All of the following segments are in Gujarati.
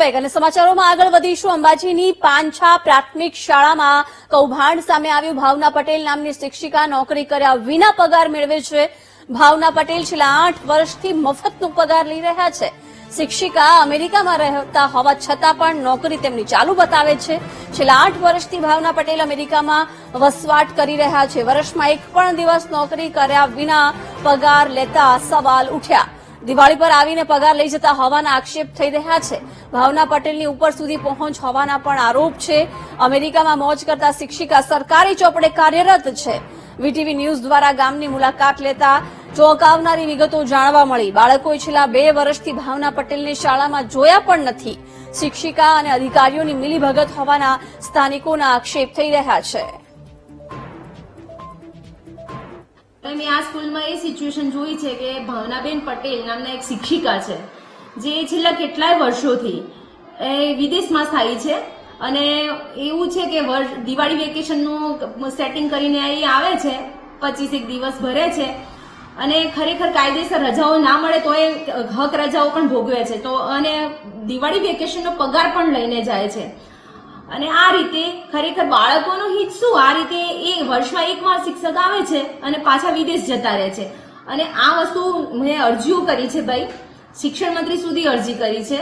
બેક અને સમાચારોમાં આગળ વધીશું. અંબાજીની પાંછા પ્રાથમિક શાળામાં કૌભાંડ સામે આવ્યું. ભાવના પટેલ નામની શિક્ષિકા નોકરી કર્યા વિના પગાર મેળવે છે. ભાવના પટેલ છેલ્લા આઠ વર્ષથી મફતનો પગાર લઈ રહ્યા છે. શિક્ષિકા અમેરિકામાં રહેતા હોવા છતાં પણ નોકરી તેમની ચાલુ બતાવે છે. છેલ્લા આઠ વર્ષથી ભાવના પટેલ અમેરિકામાં વસવાટ કરી રહ્યા છે. વર્ષમાં એક પણ દિવસ નોકરી કર્યા વિના પગાર લેતા સવાલ ઉઠ્યા. દિવાળી પર આવીને પગાર લઈ જતા હોવાના આક્ષેપ થઈ રહ્યા છે. ભાવના પટેલની ઉપર સુધી પહોંચ હોવાના પણ આરોપ છે. અમેરિકામાં મોજ કરતા શિક્ષિકા સરકારી ચોપડે કાર્યરત છે. વીટીવી ન્યૂઝ દ્વારા ગામની મુલાકાત લેતા ચોંકાવનારી વિગતો જાણવા મળી. બાળકોએ છેલ્લા બે વર્ષથી ભાવના પટેલને શાળામાં જોયા પણ નથી. શિક્ષિકા અને અધિકારીઓની મિલીભગત હોવાના સ્થાનિકોના આક્ષેપ થઈ રહ્યા છે. અને મેં આ સ્કૂલમાં એ સિચ્યુએશન જોઈ છે કે ભાવનાબેન પટેલ નામના એક શિક્ષિકા છે, જે છેલ્લા કેટલાય વર્ષોથી એ વિદેશમાં સ્થાયી છે અને એવું છે કે વર્ષ દિવાળી વેકેશનનું સેટિંગ કરીને અહીં આવે છે, પચીસ એક દિવસ ભરે છે અને ખરેખર કાયદેસર રજાઓ ના મળે તો એ હક રજાઓ પણ ભોગવે છે. તો અને દિવાળી વેકેશનનો પગાર પણ લઈને જાય છે. અને આ રીતે ખરેખર બાળકોનું હિત શું? આ રીતે એ વર્ષમાં એકવાર શિક્ષક આવે છે અને પાછા વિદેશ જતા રહે છે. અને આ વસ્તુ મેં અરજીઓ કરી છે ભાઈ. શિક્ષણ મંત્રી સુધી અરજી કરી છે.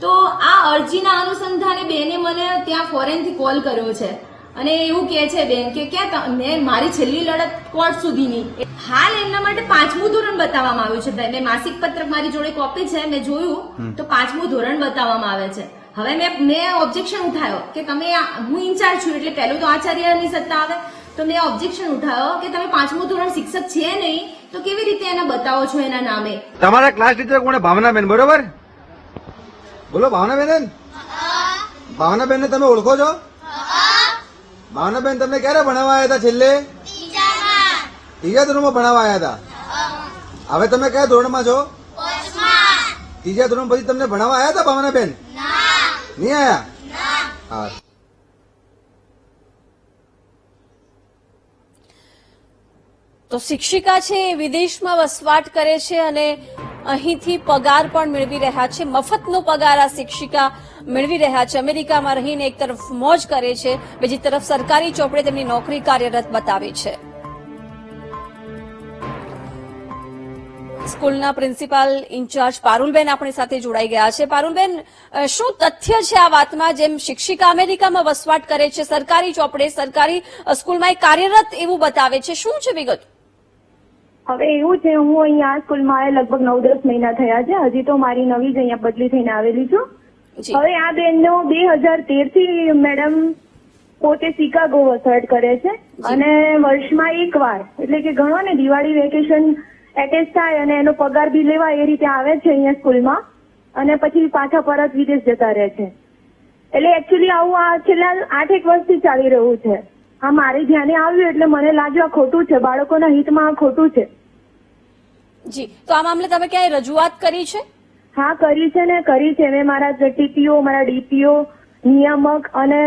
તો આ અરજીના અનુસંધાને બેને મને ત્યાં ફોરેનથી કોલ કર્યો છે. અને એવું કહે છે બેન કે ક્યાં મેં મારી છેલ્લી લડત કોર્ટ સુધીની. હાલ એમના માટે પાંચમું ધોરણ બતાવવામાં આવ્યું છે ભાઈ. મેં માસિક પત્રક મારી જોડે કોપી છે મેં જોયું. તો પાંચમું ધોરણ બતાવવામાં આવે છે. હવે મેં મેં ઓબ્જેક્શન ઉઠાયો કે તમે હું ઇન્ચાર્જ છું એટલે પહેલું તો આચાર્યની સત્તા આવે. તો મેં ઓબ્જેક્શન ઉઠાયો કે તમે પાંચમું ધોરણ શિક્ષક છે નહીં તો કેવી રીતે એને બતાવો છો એના નામે? તમારા ક્લાસ ટીચર કોણ ભાવનાબેન બરોબર? બોલો ભાવનાબેન. ભાવનાબેન ને તમે ઓળખો છો? ભાવનાબેન તમને ક્યારે ભણાવવા આવ્યા હતા છેલ્લે? ત્રીજા ધોરણમાં ભણાવવા આવ્યા હતા? હવે તમે કયા ધોરણમાં છો? ત્રીજા ધોરણ પછી તમને ભણાવવા આવ્યા હતા ભાવનાબેન? નહીં આયા હા તો શિક્ષિકા છે એ વિદેશમાં વસવાટ કરે છે અને અહીંથી પગાર પણ મેળવી રહ્યા છે. મફતનો પગાર આ શિક્ષિકા મેળવી રહ્યા છે. અમેરિકામાં રહીને એક તરફ મોજ કરે છે. બીજી તરફ સરકારી ચોપડે તેમની નોકરી કાર્યરત બતાવી છે. સ્કૂલના પ્રિન્સિપાલ ઇન્ચાર્જ પારુલબેન આપણી સાથે જોડાઈ ગયા છે. પારુલબેન શું તથ્ય છે આ વાતમાં? જેમ શિક્ષિકા અમેરિકામાં વસવાટ કરે છે સરકારી ચોપડે સરકારી સ્કૂલમાં એ કાર્યરત એવું બતાવે છે. શું છે વિગત? હવે એવું છે હું અહીંયા સ્કૂલમાં લગભગ નવ દસ મહિના થયા છે. હજી તો મારી નવી જ અહીંયા બદલી થઈને આવેલી છું. હવે આ બેનનો બે હજાર તેરથી મેડમ પોતે શિકાગો વસવાટ કરે છે. અને વર્ષમાં એક વાર એટલે કે ગણો ને દિવાળી વેકેશન એટેચ થાય અને એનો પગાર બી લેવાય એ રીતે આવે છે અહીંયા સ્કૂલમાં. અને પછી પાછા પરત વિદેશ જતા રહે છે. એટલે એકચ્યુઅલી આવું આ છેલ્લા આઠ એક વર્ષથી ચાલી રહ્યું છે. આ મારે ધ્યાને આવ્યું એટલે મને લાગ્યું આ ખોટું છે. બાળકોના હિતમાં આ ખોટું છે. જી. તો આ મામલે તમે ક્યાંય રજૂઆત કરી છે? હા કરી છે ને કરી છે. મેં મારા ટીપીઓ મારા ડીપીઓ નિયામક અને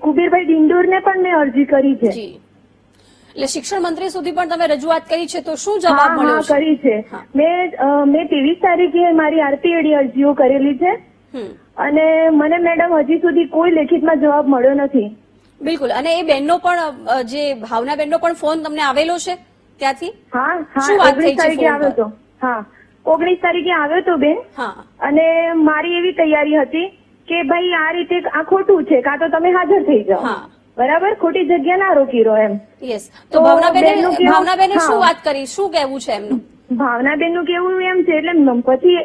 કુબીરભાઈ ડિંડોરને પણ મેં અરજી કરી છે. જી. એટલે શિક્ષણ મંત્રી સુધી પણ તમે રજૂઆત કરી છે તો શું જવાબ મળ્યો કરી છે. મેં મેં ત્રેવીસ તારીખે મારી આરપીએડી અરજીઓ કરેલી છે. અને મને મેડમ હજી સુધી કોઈ લેખિતમાં જવાબ મળ્યો નથી. બિલકુલ. અને એ બેનનો પણ જે ભાવના બેનનો પણ ફોન તમને આવેલો છે ત્યાંથી? હા હા શું ઓગણીસ તારીખે આવ્યો હતો હા. ઓગણીસ તારીખે આવ્યો તો બેન. અને મારી એવી તૈયારી હતી કે ભાઈ આ રીતે આ ખોટું છે કાં તો તમે હાજર થઈ જાઓ. બરાબર? ખોટી જગ્યા ના રોકી રહો એમ. યસ તો ભાવનાબેન ભાવનાબેને શું વાત કરી? શું કહેવું છે એમનું? ભાવનાબેનનું કેવું એમ છે એટલે પછી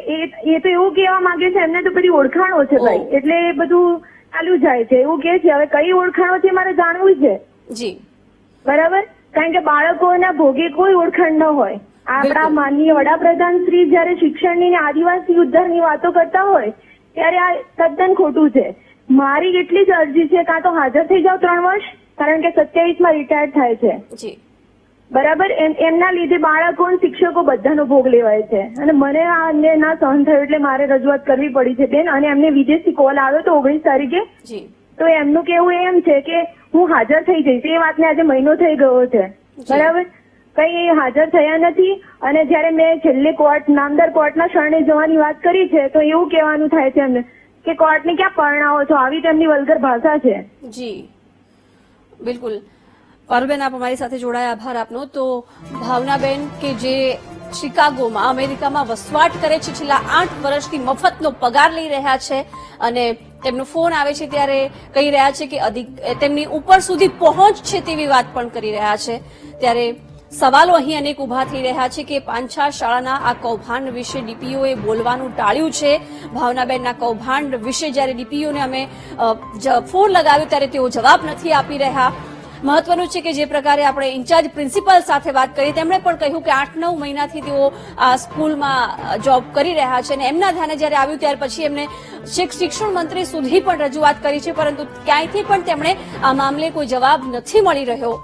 એ તો એવું કહેવા માંગે છે એમને તો બધી ઓળખાણો છે ભાઈ. એટલે એ બધું ચાલુ જાય છે. એવું કે છે હવે કઈ ઓળખાણો છે મારે જાણવું છે? જી. બરાબર? કારણ કે બાળકોના ભોગે કોઈ ઓળખાણ ન હોય. આપણા. માનનીય વડાપ્રધાન શ્રી જયારે શિક્ષણની આદિવાસી ઉદ્ધારની વાતો કરતા હોય ત્યારે આ તદ્દન ખોટું છે. મારી એટલી જ અરજી છે કાં તો હાજર થઈ જાઓ ત્રણ વર્ષ કારણ કે સત્યાવીસમાં રિટાયર થાય છે. જી. બરાબર? એમ એમના લીધે બાળકો શિક્ષકો બધાનો ભોગ લેવાય છે. અને મને આ અન્યાય ના સહન થયો એટલે મારે રજૂઆત કરવી પડી છે બેન. અને એમને વિદેશથી કોલ આવ્યો તો ઓગણીસ તારીખે. તો એમનું કેવું એમ છે કે હું હાજર થઈ જઈશ. એ વાતને આજે મહિનો થઈ ગયો છે. બરાબર? કઈ હાજર થયા નથી. અને જ્યારે મેં છેલ્લે કોર્ટ નામદાર કોર્ટના શરણે જવાની વાત કરી છે તો એવું કહેવાનું થાય છે એમને. કે કોર્ટને ક્યાં પરણાવો છો? આવી તેમની વલગર ભાષા છે. જી. બિલકુલ. અરબેન, આપ અમારી સાથે જોડાયા. આભાર આપનો. તો ભાવનાબેન કે જે શિકાગોમાં, અમેરિકામાં વસવાટ કરે છે, છેલ્લા આઠ વર્ષથી મફતનો પગાર લઈ રહ્યા છે અને તેમનો ફોન આવે છે ત્યારે કહી રહ્યા છે કે અધિક તેમની ઉપર સુધી પહોંચ છે તેવી વાત પણ કરી રહ્યા છે. ત્યારે સવાલો અહીં અનેક ઊભા થઈ રહ્યા છે કે પાંછા શાળાના આ કૌભાંડ વિશે ડીપીઓએ બોલવાનું ટાળ્યું છે. ભાવનાબેનના કૌભાંડ વિશે જ્યારે ડીપીઓને અમે ફોન લગાવ્યો ત્યારે તેઓ જવાબ નથી આપી રહ્યા. મહત્વનું છે કે જે પ્રકારે આપણે ઇન્ચાર્જ પ્રિન્સિપલ સાથે વાત કરી, તેમણે પણ કહ્યું કે આઠ નવ મહિનાથી તેઓ આ સ્કૂલમાં જોબ કરી રહ્યા છે અને એમના ધ્યાને જ્યારે આવ્યું ત્યાર પછી એમને શિક- શિક્ષણ મંત્રી સુધી પણ રજૂઆત કરી છે, પરંતુ ક્યાંયથી પણ તેમણે આ મામલે કોઈ જવાબ નથી મળી રહ્યો.